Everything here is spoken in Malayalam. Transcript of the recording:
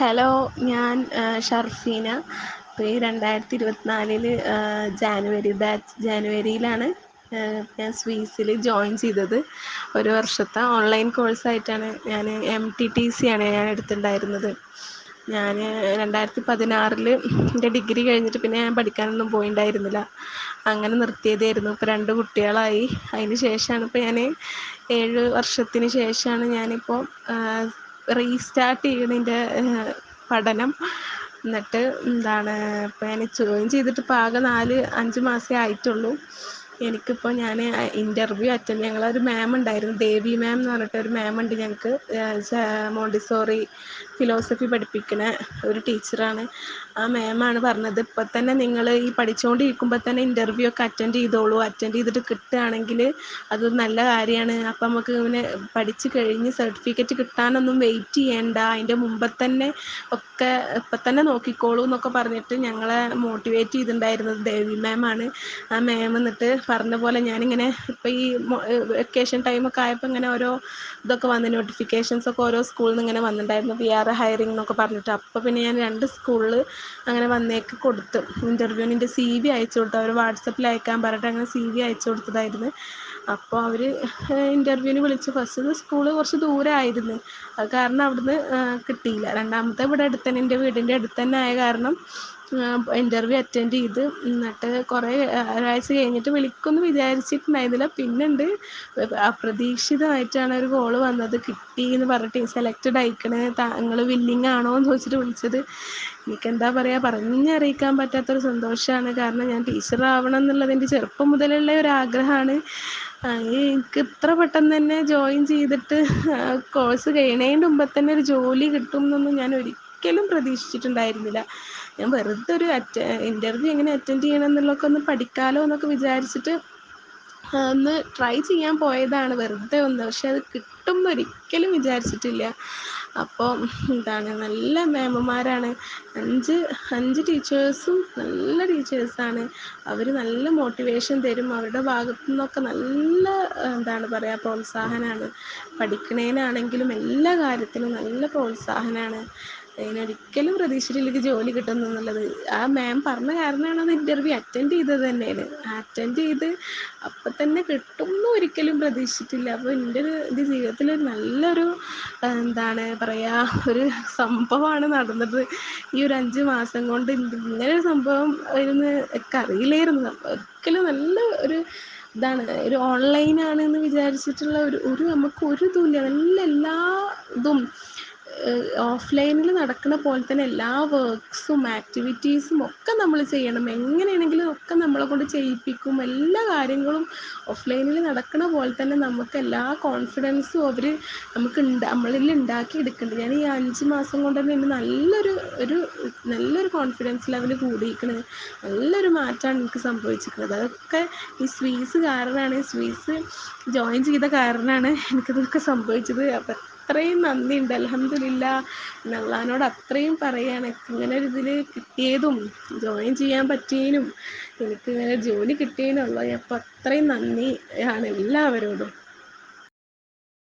ഹലോ ഞാൻ ഷർഫീന ഇപ്പം ഈ രണ്ടായിരത്തി ഇരുപത്തിനാലിൽ ജാനുവരി ബാച്ച് ജാനുവരിയിലാണ് ഞാൻ സ്വീസിൽ ജോയിൻ ചെയ്തത്. ഒരു വർഷത്തെ ഓൺലൈൻ കോഴ്സായിട്ടാണ് ഞാൻ എം ടി ടി സി ആണ് ഞാൻ എടുത്തിട്ടുണ്ടായിരുന്നത്. ഞാൻ രണ്ടായിരത്തി പതിനാറിൽ എന്റെ ഡിഗ്രി കഴിഞ്ഞിട്ട് പിന്നെ ഞാൻ പഠിക്കാനൊന്നും പോയിണ്ടായിരുന്നില്ല. അങ്ങനെ നിർത്തിയതായിരുന്നു. ഇപ്പോൾ രണ്ട് കുട്ടികളായി. അതിന് ശേഷമാണ് ഇപ്പോൾ ഞാൻ ഏഴ് വർഷത്തിന് ശേഷമാണ് ഞാനിപ്പോൾ റീസ്റ്റാർട്ട് ചെയ്യണതിന്റെ പഠനം. എന്നിട്ട് എന്താണ് ഇപ്പം ഞാൻ ജോയിൻ ചെയ്തിട്ട് ഇപ്പം ആകെ നാല് അഞ്ച് മാസമേ ആയിട്ടുള്ളൂ. എനിക്കിപ്പോൾ ഞാൻ ഇന്റർവ്യൂ അറ്റൻഡ് ഞങ്ങളൊരു മാം ഉണ്ടായിരുന്നു. ദേവി മാം എന്ന് പറഞ്ഞിട്ട് ഒരു മാം ഉണ്ട് ഞങ്ങൾക്ക് മോണ്ടിസോറി ഫിലോസഫി പഠിപ്പിക്കുന്ന ഒരു ടീച്ചറാണ് ആ മാമാണ് പറഞ്ഞത് ഇപ്പോൾ തന്നെ നിങ്ങൾ ഈ പഠിച്ചുകൊണ്ടിരിക്കുമ്പോൾ തന്നെ ഇന്റർവ്യൂ ഒക്കെ അറ്റൻഡ് ചെയ്തോളൂ. അറ്റൻഡ് ചെയ്തിട്ട് കിട്ടുകയാണെങ്കിൽ അത് നല്ല കാര്യമാണ്. അപ്പം നമുക്ക് ഇങ്ങനെ പഠിച്ചു കഴിഞ്ഞ് സർട്ടിഫിക്കറ്റ് കിട്ടാനൊന്നും വെയിറ്റ് ചെയ്യേണ്ട. അതിന്റെ മുമ്പ് തന്നെ ഒക്കെ ഇപ്പം തന്നെ നോക്കിക്കോളൂ എന്നൊക്കെ പറഞ്ഞിട്ട് ഞങ്ങളെ മോട്ടിവേറ്റ് ചെയ്തിട്ടുണ്ടായിരുന്നത് ദേവി മാമാണ് ആ മാം എന്നിട്ട് പറഞ്ഞ പോലെ ഞാനിങ്ങനെ ഇപ്പൊ ഈ വെക്കേഷൻ ടൈമൊക്കെ ആയപ്പോൾ ഇങ്ങനെ ഓരോ ഇതൊക്കെ വന്ന് നോട്ടിഫിക്കേഷൻസ് ഒക്കെ ഓരോ സ്കൂളിൽ നിന്ന് ഇങ്ങനെ വന്നിട്ടുണ്ടായിരുന്നു വി ആർ ഹയറിംഗ് എന്നൊക്കെ പറഞ്ഞിട്ട്. അപ്പോൾ പിന്നെ ഞാൻ രണ്ട് സ്കൂളിൽ അങ്ങനെ വന്നേക്ക് കൊടുത്തു. ഇന്റർവ്യൂവിന് എന്റെ സി വി അയച്ചു കൊടുത്തു. അവർ വാട്സപ്പിൽ അയക്കാൻ പറഞ്ഞിട്ട് അങ്ങനെ സി വി അയച്ചു കൊടുത്തതായിരുന്നു. അപ്പോൾ അവർ ഇന്റർവ്യൂവിന് വിളിച്ചു. ഫസ്റ്റ് സ്കൂൾ കുറച്ച് ദൂരമായിരുന്നു അത് കാരണം അവിടുന്ന് കിട്ടിയില്ല. രണ്ടാമത്തെ ഇവിടെ അടുത്ത് തന്നെ എന്റെ വീടിന്റെ അടുത്ത് തന്നെ ആയ കാരണം ഇന്റർവ്യൂ അറ്റൻഡ് ചെയ്ത്. എന്നിട്ട് കുറേ ഒരാഴ്ച കഴിഞ്ഞിട്ട് വിളിക്കുമെന്ന് വിചാരിച്ചിട്ടുണ്ടായിരുന്നില്ല. പിന്നെ ഉണ്ട് അപ്രതീക്ഷിതമായിട്ടാണ് ഒരു കോൾ വന്നത്. കിട്ടി എന്ന് പറഞ്ഞിട്ട് സെലക്റ്റഡ് ആയിക്കണേ. താങ്കൾ വില്ലിങ് ആണോ എന്ന് ചോദിച്ചിട്ട് വിളിച്ചത്. എനിക്കെന്താ പറയുക പറഞ്ഞറിയിക്കാൻ പറ്റാത്തൊരു സന്തോഷമാണ് കാരണം ഞാൻ ടീച്ചർ ആവണം എന്നുള്ളത് എന്റെ ചെറുപ്പം മുതലുള്ള ഒരു ആഗ്രഹമാണ്. എനിക്ക് ഇത്ര പെട്ടെന്ന് തന്നെ ജോയിൻ ചെയ്തിട്ട് കോഴ്സ് കഴിയണേന്റെ മുമ്പ് തന്നെ ഒരു ജോലി കിട്ടും എന്നൊന്നും ഞാൻ ഒരിക്കലും പ്രതീക്ഷിച്ചിട്ടുണ്ടായിരുന്നില്ല. ഞാൻ വെറുതെ ഒരു അറ്റ ഇന്റർവ്യൂ എങ്ങനെ അറ്റൻഡ് ചെയ്യണം എന്നുള്ളതൊക്കെ ഒന്ന് പഠിക്കാമല്ലോ എന്നൊക്കെ വിചാരിച്ചിട്ട് ഒന്ന് ട്രൈ ചെയ്യാൻ പോയതാണ്. വെറുതെ ഒന്ന് പക്ഷെ അത് കിട്ടും ഒരിക്കലും വിചാരിച്ചിട്ടില്ല. അപ്പോൾ എന്താണ് നല്ല മാമുമാരാണ് അഞ്ച് അഞ്ച് ടീച്ചേഴ്സും നല്ല ടീച്ചേഴ്സാണ് അവർ നല്ല മോട്ടിവേഷൻ തരും. അവരുടെ ഭാഗത്തു നിന്നൊക്കെ നല്ല എന്താണ് പറയുക പ്രോത്സാഹനമാണ് പഠിക്കണേനാണെങ്കിലും എല്ലാ കാര്യത്തിനും നല്ല പ്രോത്സാഹനമാണ് ഞാനൊരിക്കലും പ്രതീക്ഷിച്ചിട്ടില്ല ജോലി കിട്ടുന്നു എന്നുള്ളത്. ആ മാം പറഞ്ഞ കാരണമാണ് അത് ഇന്റർവ്യൂ അറ്റൻഡ് ചെയ്തത് തന്നെയാണ്. അറ്റൻഡ് ചെയ്ത് അപ്പം തന്നെ കിട്ടും എന്ന് ഒരിക്കലും പ്രതീക്ഷിച്ചിട്ടില്ല. അപ്പോൾ എന്റെ ഒരു എന്റെ ജീവിതത്തിൽ നല്ലൊരു എന്താണ് പറയുക ഒരു സംഭവമാണ് നടന്നത്. ഈ ഒരു അഞ്ച് മാസം കൊണ്ട് ഇങ്ങനെ ഒരു സംഭവം വരുമെന്ന് എനിക്ക് അറിയില്ലായിരുന്നു. ഒരിക്കലും നല്ല ഒരു ഇതാണ് ഒരു ഓൺലൈനാണ് എന്ന് വിചാരിച്ചിട്ടുള്ള ഒരു ഒരു നമുക്ക് ഒരു ഇതുമില്ല നല്ല എല്ലാ ഇതും ഓഫ്ലൈനിൽ നടക്കുന്ന പോലെ തന്നെ എല്ലാ വർക്ക്സും ആക്ടിവിറ്റീസും ഒക്കെ നമ്മൾ ചെയ്യണം. എങ്ങനെയാണെങ്കിലും ഒക്കെ നമ്മളെ കൊണ്ട് ചെയ്യിപ്പിക്കും. എല്ലാ കാര്യങ്ങളും ഓഫ്ലൈനിൽ നടക്കുന്ന പോലെ തന്നെ നമുക്ക് എല്ലാ കോൺഫിഡൻസും അവർ നമുക്ക് നമ്മളിൽ ഉണ്ടാക്കി എടുക്കുന്നുണ്ട് ഞാൻ ഈ അഞ്ച് മാസം കൊണ്ട് തന്നെ നല്ലൊരു ഒരു നല്ലൊരു കോൺഫിഡൻസ് ലെവൽ കൂടിയിരിക്കുന്നത് നല്ലൊരു മാറ്റമാണ് എനിക്ക് സംഭവിച്ചിരിക്കുന്നത് അതൊക്കെ ഈ സ്വീസ് കാരണമാണ് സ്വീസ് ജോയിൻ ചെയ്ത കാരണമാണ് എനിക്കിതൊക്കെ സംഭവിച്ചത്. അപ്പം അത്രയും നന്ദിയുണ്ട്. അലഹമില്ല നള്ളാനോട് അത്രയും പറയാണ്. ഇങ്ങനെ ഒരു ഇതിൽ കിട്ടിയതും ജോയിൻ ചെയ്യാൻ പറ്റിയതിനും എനിക്ക് ഇങ്ങനെ ജോലി കിട്ടിയതിനും അള്ളാഹ് അപ്പം അത്രയും നന്ദി ആണ് എല്ലാവരോടും.